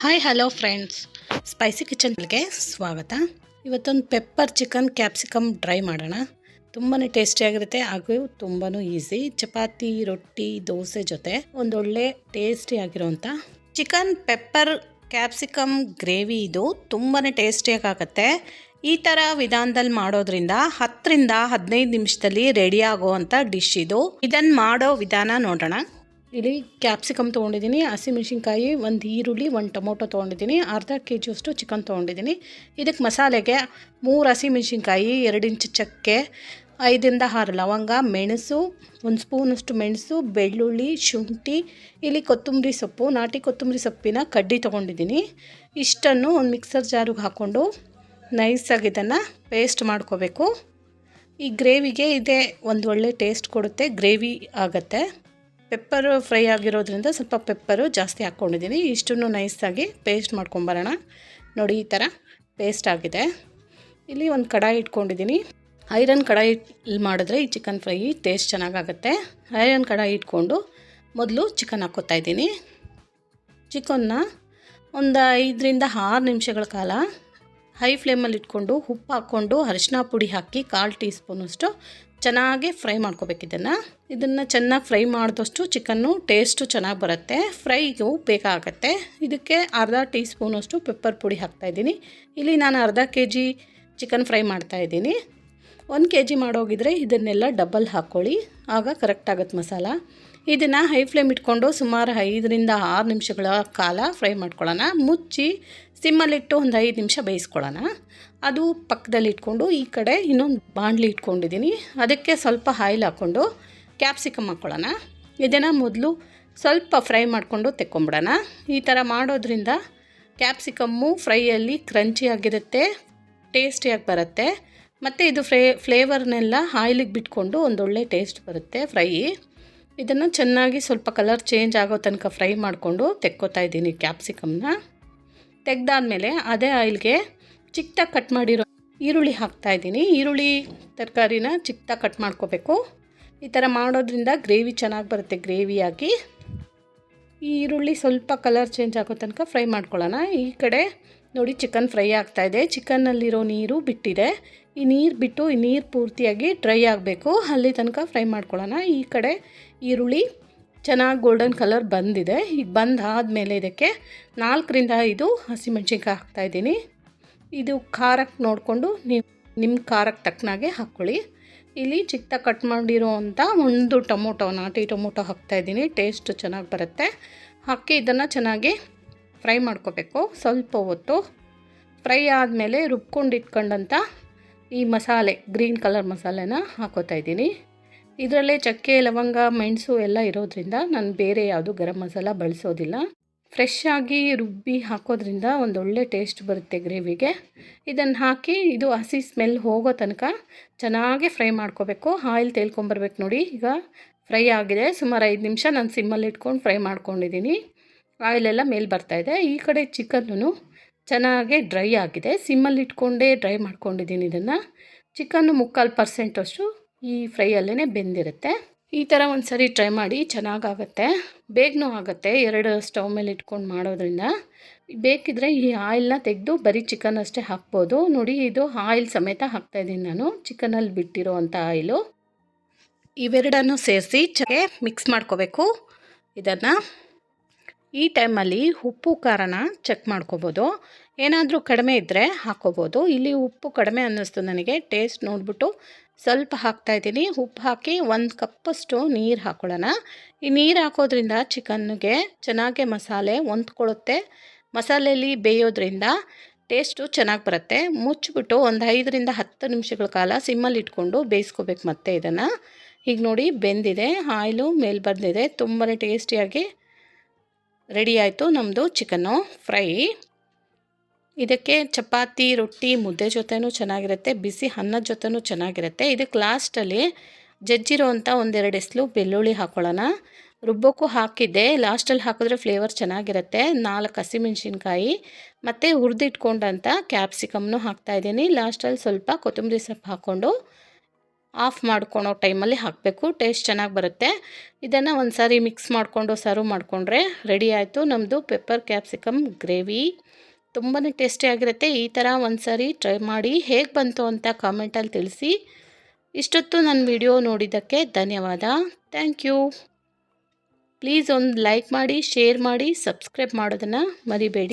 Hi hello friends spicy ಕಿಚನ್ಗೆ ಸ್ವಾಗತ. ಇವತ್ತೊಂದು ಪೆಪ್ಪರ್ ಚಿಕನ್ ಕ್ಯಾಪ್ಸಿಕಮ್ ಡ್ರೈ ಮಾಡೋಣ. ತುಂಬಾ ಟೇಸ್ಟಿಯಾಗಿರುತ್ತೆ ಹಾಗೂ ತುಂಬಾ ಈಸಿ ಚಪಾತಿ, ರೊಟ್ಟಿ, ದೋಸೆ ಜೊತೆ ಒಂದೊಳ್ಳೆ ಟೇಸ್ಟಿ ಆಗಿರೋಂಥ ಚಿಕನ್ ಪೆಪ್ಪರ್ ಕ್ಯಾಪ್ಸಿಕಮ್ ಗ್ರೇವಿ ಇದು ತುಂಬಾ ಟೇಸ್ಟಿಯಾಗಿ ಆಗುತ್ತೆ. ಈ ಥರ ವಿಧಾನದಲ್ಲಿ ಮಾಡೋದ್ರಿಂದ ಹತ್ತರಿಂದ ಹದಿನೈದು ನಿಮಿಷದಲ್ಲಿ ರೆಡಿ ಆಗುವಂಥ ಡಿಶ್ ಇದು. ಇದನ್ನು ಮಾಡೋ ವಿಧಾನ ನೋಡೋಣ. ಇಲ್ಲಿ ಕ್ಯಾಪ್ಸಿಕಮ್ ತೊಗೊಂಡಿದ್ದೀನಿ ಹಸಿಮೆಣ್ಸಿನ್ಕಾಯಿ ಒಂದು ಈರುಳ್ಳಿ, ಒಂದು ಟೊಮೊಟೊ ತೊಗೊಂಡಿದ್ದೀನಿ, ಅರ್ಧ ಕೆ ಜಿಯಷ್ಟು ಚಿಕನ್ ತೊಗೊಂಡಿದ್ದೀನಿ. ಇದಕ್ಕೆ ಮಸಾಲೆಗೆ ಮೂರು ಹಸಿಮೆಣ್ಸಿನ್ಕಾಯಿ ಎರಡು ಇಂಚು ಚಕ್ಕೆ ಐದರಿಂದ ಆರು ಲವಂಗ, ಮೆಣಸು, ಒಂದು ಸ್ಪೂನಷ್ಟು ಮೆಣಸು, ಬೆಳ್ಳುಳ್ಳಿ, ಶುಂಠಿ, ಇಲ್ಲಿ ಕೊತ್ತಂಬರಿ ಸೊಪ್ಪು, ನಾಟಿ ಕೊತ್ತಂಬರಿ ಸೊಪ್ಪಿನ ಕಡ್ಡಿ ತೊಗೊಂಡಿದ್ದೀನಿ. ಇಷ್ಟನ್ನು ಒಂದು ಮಿಕ್ಸರ್ ಜಾರಿಗೆ ಹಾಕ್ಕೊಂಡು ನೈಸಾಗಿ ಇದನ್ನು ಪೇಸ್ಟ್ ಮಾಡ್ಕೋಬೇಕು. ಈ ಗ್ರೇವಿಗೆ ಇದೇ ಒಂದು ಒಳ್ಳೆ ಟೇಸ್ಟ್ ಕೊಡುತ್ತೆ ಗ್ರೇವಿ ಆಗುತ್ತೆ. ಪೆಪ್ಪರು ಫ್ರೈ ಆಗಿರೋದ್ರಿಂದ ಸ್ವಲ್ಪ ಪೆಪ್ಪರು ಜಾಸ್ತಿ ಹಾಕ್ಕೊಂಡಿದ್ದೀನಿ. ಇಷ್ಟನ್ನು ನೈಸಾಗಿ ಪೇಸ್ಟ್ ಮಾಡ್ಕೊಂಬರೋಣ. ನೋಡಿ, ಈ ಥರ ಪೇಸ್ಟ್ ಆಗಿದೆ. ಇಲ್ಲಿ ಒಂದು ಕಡಾಯಿ ಇಟ್ಕೊಂಡಿದ್ದೀನಿ. ಐರನ್ ಕಡಾಯಿ ಮಾಡಿದ್ರೆ ಈ ಚಿಕನ್ ಫ್ರೈ ಟೇಸ್ಟ್ ಚೆನ್ನಾಗಾಗುತ್ತೆ. ಐರನ್ ಕಡಾಯಿ ಇಟ್ಕೊಂಡು ಮೊದಲು ಚಿಕನ್ ಹಾಕ್ಕೋತಾ ಇದ್ದೀನಿ. ಚಿಕನ್ನ ಒಂದು ಐದರಿಂದ ಆರು ನಿಮಿಷಗಳ ಕಾಲ ಹೈ ಫ್ಲೇಮಲ್ಲಿ ಇಟ್ಕೊಂಡು ಉಪ್ಪು ಹಾಕ್ಕೊಂಡು ಅರಿಶಿನ ಪುಡಿ ಹಾಕಿ ಕಾಲು ಟೀ ಸ್ಪೂನಷ್ಟು ಚೆನ್ನಾಗಿ ಫ್ರೈ ಮಾಡ್ಕೋಬೇಕು ಇದನ್ನು. ಇದನ್ನು ಚೆನ್ನಾಗಿ ಫ್ರೈ ಮಾಡಿದಷ್ಟು ಚಿಕನ್ನು ಟೇಸ್ಟು ಚೆನ್ನಾಗಿ ಬರುತ್ತೆ. ಫ್ರೈಗೂ ಬೇಕಾಗತ್ತೆ. ಇದಕ್ಕೆ ಅರ್ಧ ಟೀ ಸ್ಪೂನಷ್ಟು ಪೆಪ್ಪರ್ ಪುಡಿ ಹಾಕ್ತಾಯಿದ್ದೀನಿ ಇಲ್ಲಿ ನಾನು ಅರ್ಧ ಕೆ ಜಿ ಚಿಕನ್ ಫ್ರೈ ಮಾಡ್ತಾಯಿದ್ದೀನಿ ಒಂದು ಕೆ ಜಿ ಮಾಡೋಗಿದ್ರೆ ಇದನ್ನೆಲ್ಲ ಡಬಲ್ ಹಾಕ್ಕೊಳ್ಳಿ ಆಗ ಕರೆಕ್ಟ್ ಆಗುತ್ತೆ ಮಸಾಲ. ಇದನ್ನು ಹೈ ಫ್ಲೇಮ್ ಇಟ್ಕೊಂಡು ಸುಮಾರು ಐದರಿಂದ ಆರು ನಿಮಿಷಗಳ ಕಾಲ ಫ್ರೈ ಮಾಡ್ಕೊಳ್ಳೋಣ. ಮುಚ್ಚಿ ಸಿಮ್ಮಲ್ಲಿಟ್ಟು ಒಂದು ಐದು ನಿಮಿಷ ಬೇಯಿಸ್ಕೊಳ್ಳೋಣ. ಅದು ಪಕ್ಕದಲ್ಲಿ ಇಟ್ಕೊಂಡು ಈ ಕಡೆ ಇನ್ನೊಂದು ಬಾಣಲಿ ಇಟ್ಕೊಂಡಿದ್ದೀನಿ. ಅದಕ್ಕೆ ಸ್ವಲ್ಪ ಆಯಿಲ್ ಹಾಕ್ಕೊಂಡು ಕ್ಯಾಪ್ಸಿಕಮ್ ಹಾಕ್ಕೊಳ್ಳೋಣ ಇದನ್ನು ಮೊದಲು ಸ್ವಲ್ಪ ಫ್ರೈ ಮಾಡಿಕೊಂಡು ತೆಕ್ಕೊಂಬಿಡೋಣ. ಈ ಥರ ಮಾಡೋದ್ರಿಂದ ಕ್ಯಾಪ್ಸಿಕಮ್ಮು ಫ್ರೈಯಲ್ಲಿ ಕ್ರಂಚಿಯಾಗಿರುತ್ತೆ ಟೇಸ್ಟಿಯಾಗಿ ಬರುತ್ತೆ. ಮತ್ತು ಇದು ಫ್ರೇ, ಫ್ಲೇವರ್ನೆಲ್ಲ ಆಯಿಲಿಗೆ ಬಿಟ್ಕೊಂಡು ಒಂದೊಳ್ಳೆ ಟೇಸ್ಟ್ ಬರುತ್ತೆ ಫ್ರೈ. ಇದನ್ನು ಚೆನ್ನಾಗಿ ಸ್ವಲ್ಪ ಕಲರ್ ಚೇಂಜ್ ಆಗೋ ತನಕ ಫ್ರೈ ಮಾಡಿಕೊಂಡು ತೆಕ್ಕೋತಾ ಇದ್ದೀನಿ ಕ್ಯಾಪ್ಸಿಕಮ್ನ. ತೆಗ್ದಾದ್ಮೇಲೆ ಅದೇ ಆಯಿಲ್ಗೆ ಚಿಕ್ಕದಾಗಿ ಕಟ್ ಮಾಡಿರೋ ಈರುಳ್ಳಿ ಹಾಕ್ತಾಯಿದ್ದೀನಿ ಈರುಳ್ಳಿ ತರಕಾರಿನ ಚಿಕ್ಕದಾಗಿ ಕಟ್ ಮಾಡ್ಕೋಬೇಕು. ಈ ಥರ ಮಾಡೋದ್ರಿಂದ ಗ್ರೇವಿ ಚೆನ್ನಾಗಿ ಬರುತ್ತೆ, ಗ್ರೇವಿಯಾಗಿ. ಈ ಈರುಳ್ಳಿ ಸ್ವಲ್ಪ ಕಲರ್ ಚೇಂಜ್ ಆಗೋ ತನಕ ಫ್ರೈ ಮಾಡ್ಕೊಳ್ಳೋಣ. ಈ ಕಡೆ ನೋಡಿ ಚಿಕನ್ ಫ್ರೈ ಆಗ್ತಾಯಿದೆ ಚಿಕನ್ನಲ್ಲಿರೋ ನೀರು ಬಿಟ್ಟಿದೆ. ಈ ನೀರು ಬಿಟ್ಟು ಈ ನೀರು ಪೂರ್ತಿಯಾಗಿ ಡ್ರೈ ಆಗಬೇಕು. ಅಲ್ಲಿ ತನಕ ಫ್ರೈ ಮಾಡ್ಕೊಳ್ಳೋಣ. ಈ ಕಡೆ ಈರುಳ್ಳಿ ಚೆನ್ನಾಗಿ ಗೋಲ್ಡನ್ ಕಲರ್ ಬಂದಿದೆ. ಈಗ ಬಂದಾದಮೇಲೆ ಇದಕ್ಕೆ ನಾಲ್ಕರಿಂದ ಐದು ಹಸಿಮೆಣ್ಸಿನ್ಕಾಯಿ ಹಾಕ್ತಾಯಿದ್ದೀನಿ ಇದು ಖಾರಕ್ಕೆ ನೋಡಿಕೊಂಡು ನಿಮ್ಮ ಖಾರಕ್ಕೆ ತಕ್ಕನಾಗೆ ಹಾಕ್ಕೊಳ್ಳಿ. ಇಲ್ಲಿ ಚಿಕ್ಕ ಕಟ್ ಮಾಡಿರುವಂಥ ಒಂದು ಟೊಮೊಟೊ ನಾಟಿ ಟೊಮೊಟೊ ಹಾಕ್ತಾಯಿದ್ದೀನಿ ಟೇಸ್ಟ್ ಚೆನ್ನಾಗಿ ಬರುತ್ತೆ. ಹಾಕಿ ಇದನ್ನು ಚೆನ್ನಾಗಿ ಫ್ರೈ ಮಾಡ್ಕೋಬೇಕು. ಸ್ವಲ್ಪ ಹೊತ್ತು ಫ್ರೈ ಆದಮೇಲೆ ರುಬ್ಕೊಂಡು ಇಟ್ಕೊಂಡಂಥ ಈ ಮಸಾಲೆ, ಗ್ರೀನ್ ಕಲರ್ ಮಸಾಲೆನ ಹಾಕೋತಾ ಇದ್ದೀನಿ. ಇದರಲ್ಲೇ ಚಕ್ಕೆ, ಲವಂಗ, ಮೆಣಸು ಎಲ್ಲ ಇರೋದ್ರಿಂದ ನಾನು ಬೇರೆ ಯಾವುದು ಗರಂ ಮಸಾಲ ಬಳಸೋದಿಲ್ಲ. ಫ್ರೆಶ್ ಆಗಿ ರುಬ್ಬಿ ಹಾಕೋದ್ರಿಂದ ಒಂದೊಳ್ಳೆ ಟೇಸ್ಟ್ ಬರುತ್ತೆ ಗ್ರೇವಿಗೆ. ಇದನ್ನು ಹಾಕಿ ಇದು ಹಸಿ ಸ್ಮೆಲ್ ಹೋಗೋ ತನಕ ಚೆನ್ನಾಗಿ ಫ್ರೈ ಮಾಡ್ಕೋಬೇಕು. ಆಯಿಲ್ ತೇಲ್ಕೊಂಬರ್ಬೇಕು ನೋಡಿ. ಈಗ ಫ್ರೈ ಆಗಿದೆ. ಸುಮಾರು ಐದು ನಿಮಿಷ ನಾನು ಸಿಮ್ಮಲ್ಲಿ ಇಟ್ಕೊಂಡು ಫ್ರೈ ಮಾಡ್ಕೊಂಡಿದ್ದೀನಿ ಆಯಿಲೆಲ್ಲ ಮೇಲೆ ಬರ್ತಾಯಿದೆ ಈ ಕಡೆ ಚಿಕನ್ನು ಚೆನ್ನಾಗಿ ಡ್ರೈ ಆಗಿದೆ. ಸಿಮ್ಮಲ್ಲಿ ಇಟ್ಕೊಂಡೇ ಡ್ರೈ ಮಾಡ್ಕೊಂಡಿದ್ದೀನಿ ಇದನ್ನು. ಚಿಕನ್ನು ಮುಕ್ಕಾಲು ಪರ್ಸೆಂಟಷ್ಟು ಈ ಫ್ರೈಯಲ್ಲೇ ಬೆಂದಿರುತ್ತೆ. ಈ ಥರ ಒಂದು ಸರಿ ಟ್ರೈ ಮಾಡಿ, ಚೆನ್ನಾಗಾಗತ್ತೆ. ಬೇಗನೂ ಆಗುತ್ತೆ, ಎರಡು ಸ್ಟವ್ ಮೇಲೆ ಇಟ್ಕೊಂಡು ಮಾಡೋದ್ರಿಂದ. ಬೇಕಿದ್ರೆ ಈ ಆಯಿಲ್ನ ತೆಗೆದು ಬರೀ ಚಿಕನ್ ಅಷ್ಟೇ ಹಾಕ್ಬೋದು. ನೋಡಿ, ಇದು ಆಯಿಲ್ ಸಮೇತ ಹಾಕ್ತಾಯಿದ್ದೀನಿ ನಾನು, ಚಿಕನಲ್ಲಿ ಬಿಟ್ಟಿರೋ ಅಂಥ ಆಯಿಲು. ಇವೆರಡನ್ನು ಸೇರಿಸಿ ಚಕ್ಕೆ ಮಿಕ್ಸ್ ಮಾಡ್ಕೋಬೇಕು. ಇದನ್ನು ಈ ಟೈಮಲ್ಲಿ ಉಪ್ಪು, ಖಾರನ ಚೆಕ್ ಮಾಡ್ಕೋಬೋದು. ಏನಾದರೂ ಕಡಿಮೆ ಇದ್ದರೆ ಹಾಕ್ಕೋಬೋದು ಇಲ್ಲಿ ಉಪ್ಪು ಕಡಿಮೆ ಅನ್ನಿಸ್ತು ನನಗೆ. ಟೇಸ್ಟ್ ನೋಡಿಬಿಟ್ಟು ಸ್ವಲ್ಪ ಹಾಕ್ತಾಯಿದ್ದೀನಿ ಉಪ್ಪು ಹಾಕಿ ಒಂದು ಕಪ್ಪಷ್ಟು ನೀರು ಹಾಕ್ಕೊಳ್ಳೋಣ ಈ ನೀರು ಹಾಕೋದ್ರಿಂದ ಚಿಕನ್ಗೆ ಚೆನ್ನಾಗೆ ಮಸಾಲೆ ಹೊಂದ್ಕೊಳ್ಳುತ್ತೆ. ಮಸಾಲೆಯಲ್ಲಿ ಬೇಯೋದ್ರಿಂದ ಟೇಸ್ಟು ಚೆನ್ನಾಗಿ ಬರುತ್ತೆ. ಮುಚ್ಚಿಬಿಟ್ಟು ಒಂದು ಐದರಿಂದ ಹತ್ತು ನಿಮಿಷಗಳ ಕಾಲ ಸಿಮ್ಮಲ್ಲಿ ಇಟ್ಕೊಂಡು ಬೇಯಿಸ್ಕೋಬೇಕು ಮತ್ತೆ ಇದನ್ನು. ಈಗ ನೋಡಿ ಬೆಂದಿದೆ. ಆಯಿಲು ಮೇಲೆ ಬಂದಿದೆ ತುಂಬಾ ಟೇಸ್ಟಿಯಾಗಿ ರೆಡಿ ಆಯಿತು ನಮ್ಮದು ಚಿಕನ್ನು ಫ್ರೈ. ಇದಕ್ಕೆ ಚಪಾತಿ, ರೊಟ್ಟಿ, ಮುದ್ದೆ ಜೊತೆನೂ ಚೆನ್ನಾಗಿರುತ್ತೆ, ಬಿಸಿ ಅನ್ನದ ಜೊತೆನೂ ಚೆನ್ನಾಗಿರುತ್ತೆ. ಇದಕ್ಕೆ ಲಾಸ್ಟಲ್ಲಿ ಜಜ್ಜಿರೋ ಅಂಥ ಒಂದೆರಡು ಎಸ್ಲು ಬೆಳ್ಳುಳ್ಳಿ ಹಾಕೊಳ್ಳೋಣ. ರುಬ್ಬಕ್ಕೂ ಹಾಕಿದ್ದೆ. ಲಾಸ್ಟಲ್ಲಿ ಹಾಕಿದ್ರೆ ಫ್ಲೇವರ್ ಚೆನ್ನಾಗಿರುತ್ತೆ. ನಾಲ್ಕು ಹಸಿಮೆಣ್ಸಿನ್ಕಾಯಿ ಮತ್ತು ಹುರಿದಿಟ್ಕೊಂಡಂಥ ಕ್ಯಾಪ್ಸಿಕಮ್ನು ಹಾಕ್ತಾಯಿದ್ದೀನಿ ಲಾಸ್ಟಲ್ಲಿ ಸ್ವಲ್ಪ ಕೊತ್ತಂಬರಿ ಸೊಪ್ಪು ಹಾಕ್ಕೊಂಡು ಆಫ್ ಮಾಡ್ಕೊಳೋ ಟೈಮಲ್ಲಿ ಹಾಕಬೇಕು. ಟೇಸ್ಟ್ ಚೆನ್ನಾಗಿ ಬರುತ್ತೆ. ಇದನ್ನು ಒಂದು ಸಾರಿ ಮಿಕ್ಸ್ ಮಾಡಿಕೊಂಡು, ಸರ್ವ್ ಮಾಡಿಕೊಂಡ್ರೆ ರೆಡಿ ಆಯಿತು. ನಮ್ಮದು ಪೆಪ್ಪರ್, ಕ್ಯಾಪ್ಸಿಕಮ್, ಗ್ರೇವಿ. ತುಂಬಾ ಟೇಸ್ಟಿಯಾಗಿರುತ್ತೆ ಈ ಥರ ಒಂದು ಸಾರಿ ಟ್ರೈ ಮಾಡಿ ಹೇಗೆ ಬಂತು ಅಂತ ಕಾಮೆಂಟಲ್ಲಿ ತಿಳಿಸಿ. ಇಷ್ಟೊತ್ತು ನನ್ನ ವಿಡಿಯೋ ನೋಡಿದ್ದಕ್ಕೆ ಧನ್ಯವಾದ. ಥ್ಯಾಂಕ್ ಯು ಪ್ಲೀಸ್ ಒಂದು ಲೈಕ್ ಮಾಡಿ ಶೇರ್ ಮಾಡಿ ಸಬ್ಸ್ಕ್ರೈಬ್ ಮಾಡೋದನ್ನು ಮರಿಬೇಡಿ.